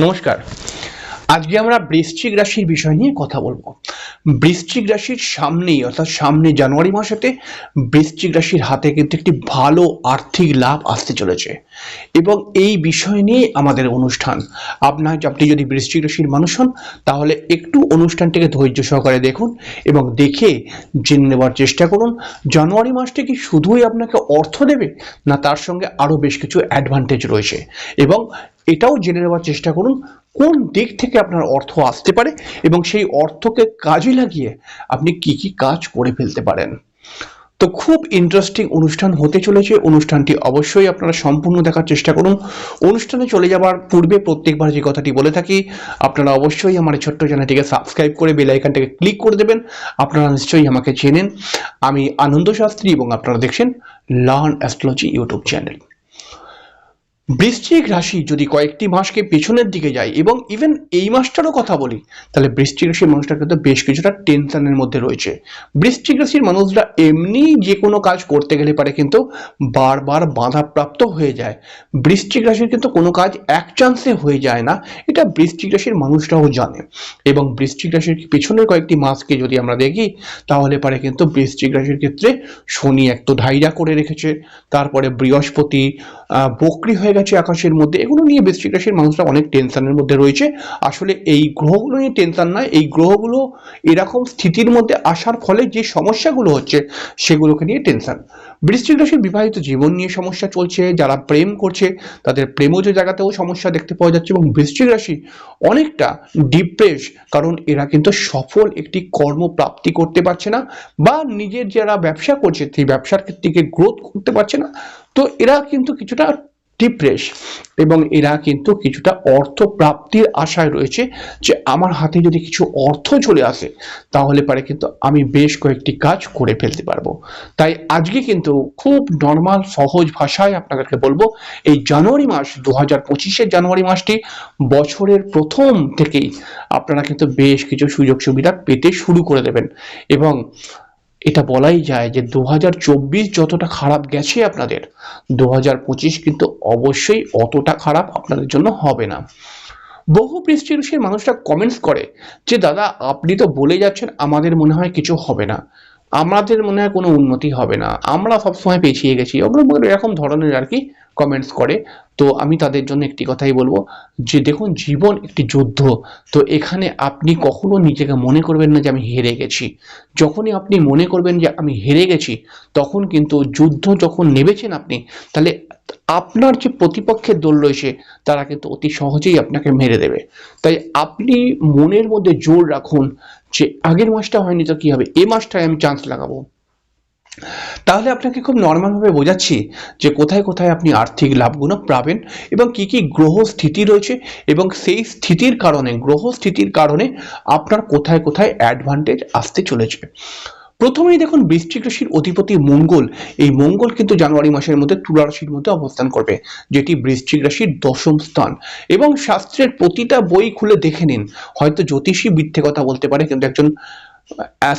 নমস্কার। আজকে আমরা বৃশ্চিক রাশির বিষয় নিয়ে কথা বলব। বৃশ্চিক রাশির সামনেই, অর্থাৎ সামনে জানুয়ারি মাসেতে, বৃশ্চিক রাশির হাতে কিন্তু একটি ভালো আর্থিক লাভ আসতে চলেছে। এবং এই বিষয় নিয়ে আমাদের অনুষ্ঠান। আপনার আপনি যদি বৃশ্চিক রাশির মানুষ হন, তাহলে একটু অনুষ্ঠানটিকে ধৈর্য সহকারে দেখুন এবং দেখে জেনে নেওয়ার চেষ্টা করুন, জানুয়ারি মাসটি কি শুধুই আপনাকে অর্থ দেবে, না তার সঙ্গে আরও বেশ কিছু অ্যাডভান্টেজ রয়েছে। এবং এটাও জেনে নেওয়ার চেষ্টা করুন কোন দিক থেকে আপনার অর্থ আসতে পারে এবং সেই অর্থকে কাজে লাগিয়ে আপনি কি কি কাজ করে ফেলতে পারেন? তো খুব ইন্টারেস্টিং অনুষ্ঠান হতে চলেছে। অনুষ্ঠানটি অবশ্যই আপনারা সম্পূর্ণ দেখার চেষ্টা করুন। অনুষ্ঠানে চলে যাওয়ার পূর্বে প্রত্যেকবার যে কথাটি বলে থাকি, আপনারা অবশ্যই আমার ছোট্ট চ্যানেলটিকে সাবস্ক্রাইব করে বেল আইকনটাকে ক্লিক করে দেবেন। আপনারা নিশ্চয়ই আমাকে চেনেন। আমি আনন্দ শাস্ত্রী এবং আপনারা দেখছেন লার্ন অ্যাস্ট্রোলজি ইউটিউব চ্যানেল বৃশ্চিক রাশি যদি কয়েকটি মাসকে পেছনের দিকে যায় এবং ইভেন এই মাসটারও কথা বলি, তাহলে বৃশ্চিক রাশির মানুষটা কিন্তু বেশ কিছুটা টেনশনের মধ্যে রয়েছে। বৃশ্চিক রাশির মানুষরা এমনি যে কোনো কাজ করতে গেলে পারে কিন্তু বারবার বাধাপ্রাপ্ত হয়ে যায়। বৃশ্চিক রাশির কিন্তু কোনো কাজ এক চান্সে হয়ে যায় না, এটা বৃশ্চিক রাশির মানুষরাও জানে। এবং বৃশ্চিক রাশির পেছনের কয়েকটি মাসকে যদি আমরা দেখি, তাহলে পারে কিন্তু বৃশ্চিক রাশির ক্ষেত্রে শনি এক তো ধাইরা করে রেখেছে, তারপরে বৃহস্পতি বক্রি হয়ে গেছে আকাশের মধ্যে, এগুলো নিয়ে বৃশ্চিক রাশির মানুষরা অনেক টেনশনের মধ্যে রয়েছে। আসলে এই গ্রহগুলো নিয়ে টেনশন নয়, এই গ্রহগুলো এরকম স্থিতির মধ্যে আসার ফলে যে সমস্যাগুলো হচ্ছে, সেগুলোকে নিয়ে টেনশন। বৃশ্চিক রাশির বিবাহিত জীবন নিয়ে সমস্যা চলছে, যারা প্রেম করছে, তাদের প্রেমজ জায়গাতেও সমস্যা দেখতে পাওয়া যাচ্ছে এবং বৃশ্চিক রাশি অনেকটা ডিপ্রেস কারণ এরা কিন্তু সফল একটি কর্মপ্রাপ্তি করতে পারছে না বা নিজের যারা ব্যবসা করছে, সেই ব্যবসার থেকে গ্রোথ করতে পারছে না। তো এরা কিন্তু কিছুটা ডিপ্রেস এবং এরা কিন্তু কিছুটা অর্থ প্রাপ্তির আশায় রয়েছে যে আমার হাতে যদি কিছু অর্থ চলে আসে, তাহলে পারে কিন্তু আমি বেশ কয়েকটি কাজ করে ফেলতে পারব। তাই আজকে কিন্তু খুব নর্মাল সহজ ভাষায় আপনাদেরকে বলব, এই জানুয়ারি মাস দু হাজার পঁচিশের জানুয়ারি মাসটি বছরের প্রথম থেকেই আপনারা কিন্তু বেশ কিছু সুযোগ সুবিধা পেতে শুরু করে দেবেন। এবং এটা বলাই যায় যে দু হাজার চব্বিশ যতটা খারাপ গেছে আপনাদের দু হাজার পঁচিশ কিন্তু অবশ্যই অতটা খারাপ আপনাদের জন্য হবে না। বহু পৃষ্ঠের মানুষরা কমেন্টস করে যে, দাদা, আপনি তো বলে যাচ্ছেন আমাদের মনে হয় কিছু হবে না। আমাদের মনে হয় কোনো উন্নতি হবে না। আমরা সবসময় পেছিয়ে গেছি। এরকম ধরনের আর কি কমেন্টস করে। তো আমি তাদের জন্য একটি কথাই বলব যে দেখুন, জীবন একটি যুদ্ধ। তো এখানে আপনি কখনো নিজেকে মনে করবেন না যে আমি হেরে গেছি। যখনই আপনি মনে করবেন যে আমি হেরে গেছি, তখন কিন্তু যুদ্ধ যখন নেবেছেন আপনি, তাহলে আপনার যে প্রতিপক্ষের দল রয়েছে, তারা কিন্তু অতি সহজেই আপনাকে মেরে দেবে। তাই আপনি মনের মধ্যে জোর রাখুন যে আগের মাসটা হয়নি তো কি হবে? এ মাসটায় আমি চান্স লাগাবো। তাহলে আপনাকে খুব নর্মালভাবে বোঝাচ্ছি যে কোথায় কোথায় আপনি আর্থিক লাভগুলো পাবেন এবং কি কি গ্রহ স্থিতি রয়েছে এবং সেই স্থিতির কারণে, গ্রহ স্থিতির কারণে আপনার কোথায় কোথায় অ্যাডভান্টেজ আসতে চলেছে। প্রথমেই দেখুন বৃশ্চিক রাশির অধিপতি মঙ্গল। এই মঙ্গল কিন্তু জানুয়ারি মাসের মধ্যে তুলা রাশির মধ্যে অবস্থান করবে, যেটি বৃশ্চিক রাশির দশম স্থান। এবং শাস্ত্রের প্রতিটা বই খুলে দেখে নিন। হয়তো জ্যোতিষী মিথ্যে কথা বলতে পারে, কিন্তু একজন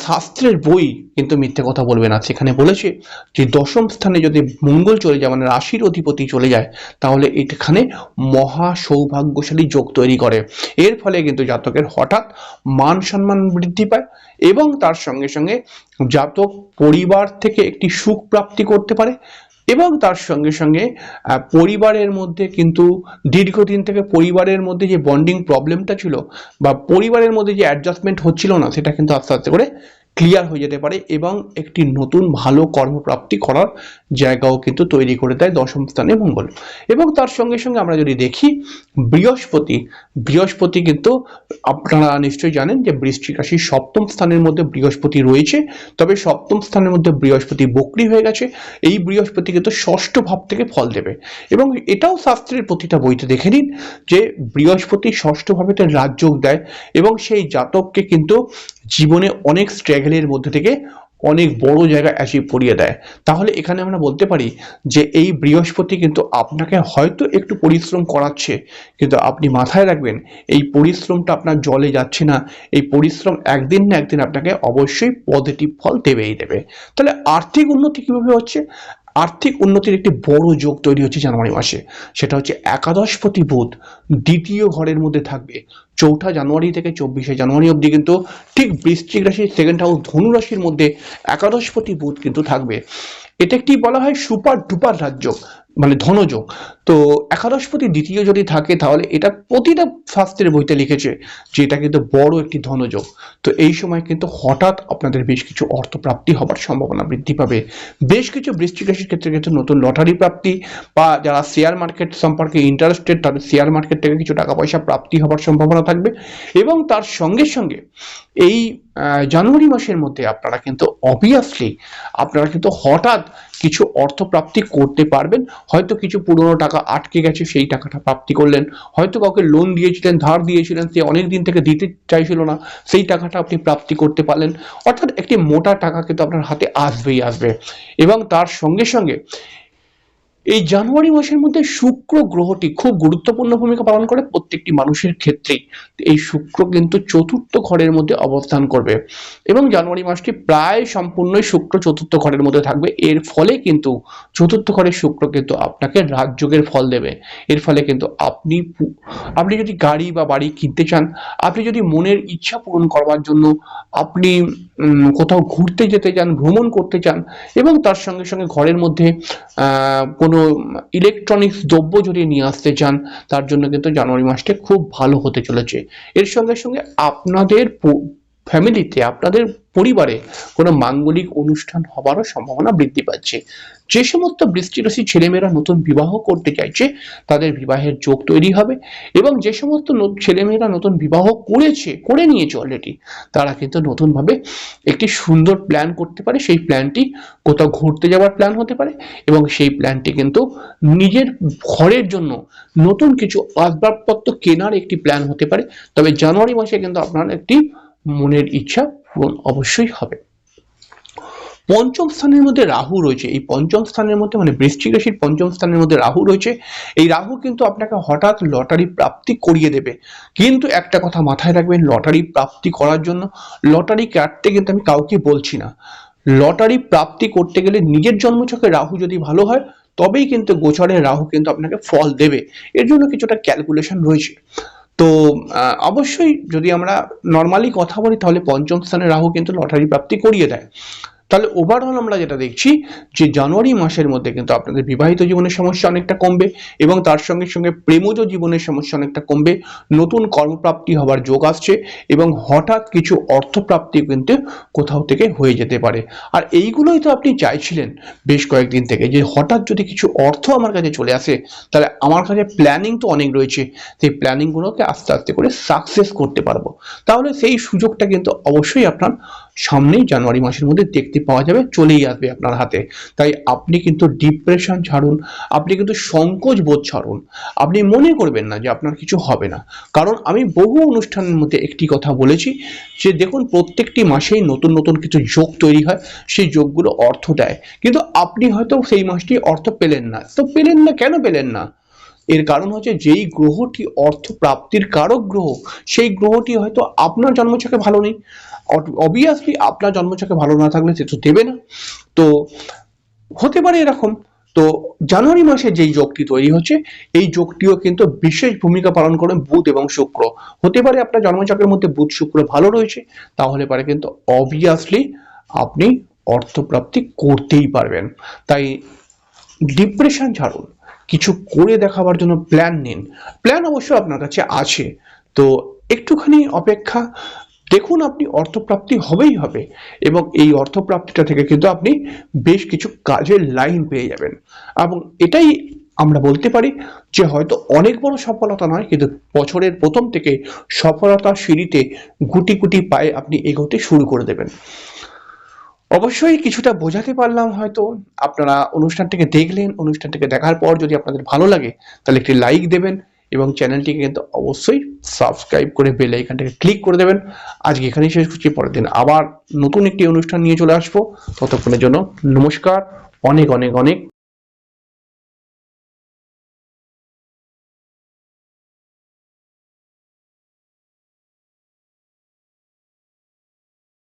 শাস্ত্রের বই কিন্তু মিথ্যে কথা বলবে না। সেখানে বলেছে যে, দশম স্থানে যদি মঙ্গল চলে যায় মানে রাশির অধিপতি চলে যায়, তাহলে এখানে মহা সৌভাগ্যশালী যোগ তৈরি করে। এর ফলে কিন্তু জাতকের হঠাৎ মান সম্মান বৃদ্ধি পায় এবং তার সঙ্গে সঙ্গে জাতক পরিবার থেকে একটি সুখ প্রাপ্তি করতে পারে। এবং তার সঙ্গে সঙ্গে পরিবারের মধ্যে কিন্তু দীর্ঘদিন থেকে পরিবারের মধ্যে যে বন্ডিং প্রবলেমটা ছিল বা পরিবারের মধ্যে যে অ্যাডজাস্টমেন্ট হচ্ছিল না, সেটা কিন্তু আস্তে আস্তে করে ক্লিয়ার হয়ে যেতে পারে এবং একটি নতুন ভালো কর্মপ্রাপ্তি করার জায়গাও কিন্তু তৈরি করে দেয় দশম স্থানে মঙ্গল। এবং তার সঙ্গে সঙ্গে আমরা যদি দেখি, বৃহস্পতি বৃহস্পতি কিন্তু আপনারা নিশ্চয়ই জানেন যে বৃশ্চিক রাশির সপ্তম স্থানের মধ্যে বৃহস্পতি রয়েছে, তবে সপ্তম স্থানের মধ্যে বৃহস্পতি বক্রি হয়ে গেছে, এই বৃহস্পতি কিন্তু ষষ্ঠ ভাব থেকে ফল দেবে। এবং এটাও শাস্ত্রের প্রতিটা বইতে দেখে নিন যে বৃহস্পতি ষষ্ঠ ভাবেতে রাজযোগ দেয় এবং সেই জাতককে কিন্তু জীবনে অনেক স্ট্রাগলের মধ্যে থেকে অনেক বড় জায়গায় অ্যাচিভ করিয়ে দেয়। তাহলে এখানে আমরা বলতে পারি যে এই বৃহস্পতি কিন্তু আপনাকে হয়তো একটু পরিশ্রম করাচ্ছে, কিন্তু আপনি মাথায় রাখবেন, এই পরিশ্রমটা আপনার জলে যাচ্ছে না, এই পরিশ্রম একদিন না একদিন আপনাকে অবশ্যই পজিটিভ ফল দেবেই দেবে। তাহলে আর্থিক উন্নতি কীভাবে হচ্ছে? আর্থিক উন্নতির একটি বড় যোগ তৈরি হচ্ছে জানুয়ারি মাসে। সেটা হচ্ছে একাদশপতি বুধ দ্বিতীয় ঘরের মধ্যে থাকবে। চৌঠা জানুয়ারি থেকে চব্বিশে জানুয়ারি অবধি কিন্তু ঠিক বৃশ্চিক রাশির সেকেন্ড হাউস ধনু রাশির মধ্যে একাদশপতি বুধ কিন্তু থাকবে। এটা একটি বলা হয় সুপার ডুপার রাজ্য। মানে ধনযোগ। তো একাদশপতি দ্বিতীয় যদি থাকে, তাহলে এটা প্রতিটা শাস্ত্রের বইতে লিখেছে যে এটা কিন্তু বড় একটি ধনযোগ। তো এই সময় কিন্তু হঠাৎ আপনাদের বেশ কিছু অর্থপ্রাপ্তি হবার সম্ভাবনা বৃদ্ধি পাবে। বেশ কিছু বৃষ্টিক রাশির ক্ষেত্রে কিন্তু নতুন লটারি প্রাপ্তি বা যারা শেয়ার মার্কেট সম্পর্কে ইন্টারেস্টেড তাদের শেয়ার মার্কেট থেকে কিছু টাকা পয়সা প্রাপ্তি হবার সম্ভাবনা থাকবে। এবং তার সঙ্গে সঙ্গে এই জানুয়ারি মাসের মধ্যে আপনারা কিন্তু অবভিয়াসলি আপনারা কিন্তু হঠাৎ কিছু অর্থ প্রাপ্তি করতে পারবেন। হয়তো কিছু পুরনো টাকা আটকে গেছে, সেই টাকাটা প্রাপ্তি করলেন। হয়তো কাউকে লোন দিয়েছিলেন, ধার দিয়েছিলেন, সে অনেক দিন থেকে দিতে চাইছিল না, সেই টাকাটা আপনি প্রাপ্তি করতে পারলেন। অর্থাৎ একটি মোটা টাকা কিন্তু আপনার হাতে আসবেই আসবে। এবং তার সঙ্গে সঙ্গে এই জানুয়ারি মাসের মধ্যে শুক্র গ্রহটি খুব গুরুত্বপূর্ণ ভূমিকা পালন করে প্রত্যেকটি মানুষের ক্ষেত্রেই। এই শুক্র কিন্তু চতুর্থ ঘরের মধ্যে অবস্থান করবে এবং জানুয়ারি মাসটি প্রায় সম্পূর্ণই শুক্র চতুর্থ ঘরের মধ্যে থাকবে। এর ফলে কিন্তু চতুর্থ ঘরের শুক্র কিন্তু আপনাকে রাজযোগের ফল দেবে। এর ফলে কিন্তু আপনি আপনি যদি গাড়ি বা বাড়ি কিনতে চান আপনি যদি মনের ইচ্ছা পূরণ করবার জন্য আপনি কোথাও ঘুরতে যেতে চান ভ্রমণ করতে চান এবং তার সঙ্গে সঙ্গে ঘরের মধ্যে আহ, কোনো ইলেকট্রনিক্স দ্রব্য যদি নিয়ে আসতে চান, তার জন্য কিন্তু জানুয়ারি মাসটা খুব ভালো হতে চলেছে। এর সঙ্গে সঙ্গে আপনাদের ফ্যামিলিতে, আপনাদের পরিবারে কোনো মাঙ্গলিক অনুষ্ঠান হবারও সম্ভাবনা বৃদ্ধি পাচ্ছে। যে সমস্ত বৃষ্টি রাশি ছেলেমেয়েরা নতুন বিবাহ করতে চাইছে, তাদের বিবাহের যোগ তৈরি হবে এবং যে সমস্ত ছেলেমেয়েরা নতুন বিবাহ করেছে, করে নিয়েছে অলরেডি তারা কিন্তু নতুনভাবে একটি সুন্দর প্ল্যান করতে পারে। সেই প্ল্যানটি কোথাও ঘুরতে যাওয়ার প্ল্যান হতে পারে এবং সেই প্ল্যানটি কিন্তু নিজের ঘরের জন্য নতুন কিছু আসবাবপত্র কেনার একটি প্ল্যান হতে পারে। তবে জানুয়ারি মাসে কিন্তু আপনার একটি মনের ইচ্ছা পূরণ অবশ্যই হবে। পঞ্চম স্থানের মধ্যে রাহু রয়েছে। এই পঞ্চম স্থানের মধ্যে মানে বৃশ্চিক রাশির পঞ্চম স্থানের মধ্যে রাহু রয়েছে। এই রাহু কিন্তু আপনাকে হঠাৎ লটারি প্রাপ্তি করিয়ে দেবে। কিন্তু একটা কথা মাথায় রাখবেন, লটারি প্রাপ্তি করার জন্য লটারি কাটতে কিন্তু আমি কাউকে বলছি না। লটারি প্রাপ্তি করতে গেলে নিজের জন্মছকে রাহু যদি ভালো হয়, তবেই কিন্তু গোচরে রাহু কিন্তু আপনাকে ফল দেবে। এর জন্য কিছুটা ক্যালকুলেশন রয়েছে। তো অবশ্যই যদি আমরা নর্মালি কথা বলি, তাহলে পঞ্চম স্থানে রাহু কিন্তু লটারি প্রাপ্তি করিয়ে দেয়। তাহলে ওভারঅল আমরা যেটা দেখছি যে জানুয়ারি মাসের মধ্যে কিন্তু আপনাদের বিবাহিত জীবনের সমস্যা অনেকটা কমবে এবং তার সঙ্গে সঙ্গে প্রেমজ জীবনের সমস্যা অনেকটা কমবে। নতুন কর্মপ্রাপ্তি হবার যোগ আসছে এবং হঠাৎ কিছু অর্থপ্রাপ্তি কিন্তু কোথাও থেকে হয়ে যেতে পারে। আর এইগুলোই তো আপনি চাইছিলেন বেশ কয়েকদিন থেকে যে হঠাৎ যদি কিছু অর্থ আমার কাছে চলে আসে, তাহলে আমার কাছে প্ল্যানিং তো অনেক রয়েছে। সেই প্ল্যানিংগুলোকে আস্তে আস্তে করে সাকসেস করতে পারব। তাহলে সেই সুযোগটা কিন্তু অবশ্যই আপনার সামনেই জানুয়ারি মাসের মধ্যে দেখতে পাওয়া যাবে, চলেই আসবে আপনার হাতে। তাই আপনি কিন্তু ডিপ্রেশন ছাড়ুন, আপনি কিন্তু সংকোচ বোধ ছাড়ুন। আপনি মনে করবেন না যে আপনার কিছু হবে না। কারণ আমি বহু অনুষ্ঠানের মধ্যে একটি কথা বলেছি যে দেখুন, প্রত্যেকটি মাসেই নতুন নতুন কিছু যোগ তৈরি হয়, সেই যোগগুলো অর্থ দেয়। কিন্তু আপনি হয়তো সেই মাসটি অর্থ পেলেন না। তো পেলেন না কেন পেলেন না? এর কারণ হচ্ছে যেই গ্রহটি অর্থ প্রাপ্তির কারক গ্রহ, সেই গ্রহটি হয়তো আপনার জন্মছকে ভালো নেই। অবভিয়াসলি আপনার জন্মছকে ভালো না থাকলে সে তো দেবে না। তো, হতে পারে এরকম। তো, জানুয়ারি মাসে যেই যোগটি তৈরি হচ্ছে, এই যোগটিও কিন্তু বিশেষ ভূমিকা পালন করে বুধ এবং শুক্র। হতে পারে আপনার জন্মচক্রের মধ্যে বুধ, শুক্র ভালো রয়েছে, তাহলে পারে কিন্তু অবভিয়াসলি আপনি অর্থপ্রাপ্তি করতেই পারবেন। তাই ডিপ্রেশন ছাড়ুন। কিছু করে দেখাবার জন্য প্ল্যান নিন। প্ল্যান অবশ্য আপনার কাছে আছে। তো, একটুখানি অপেক্ষা দেখুন আপনি অর্থপ্রাপ্তি হবেই হবে এবং এই অর্থপ্রাপ্তিটা থেকে কিন্তু আপনি বেশ কিছু কাজের লাইন পেয়ে যাবেন। এবং এটাই আমরা বলতে পারি যে হয়তো অনেক বড় সফলতা নয়, কিন্তু বছরের প্রথম থেকে সফলতা সিঁড়িতে গুটি গুটি পায়ে আপনি এগোতে শুরু করে দেবেন। অবশ্যই কিছুটা বোঝাতে পারলাম হয়তো। আপনারা অনুষ্ঠানটিকে দেখলেন, অনুষ্ঠানটিকে দেখার পর যদি আপনাদের ভালো লাগে, তাহলে একটি লাইক দেবেন এবং চ্যানেলটিকে কিন্তু অবশ্যই সাবস্ক্রাইব করে বেল আইকনটাকে ক্লিক করে দেবেন। আজকে এখানেই শেষ করছি, পরের দিন আবার নতুন একটি অনুষ্ঠান নিয়ে চলে আসব। ততক্ষণের জন্য নমস্কার, অনেক অনেক অনেক